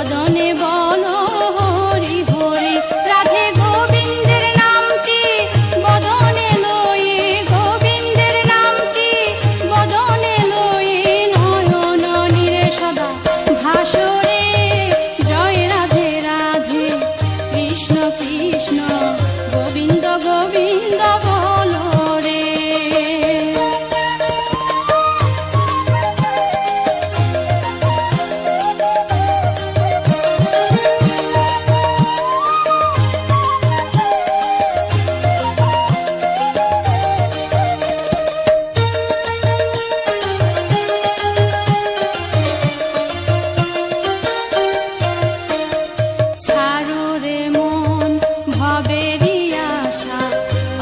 বদনে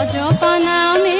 অজপা নামে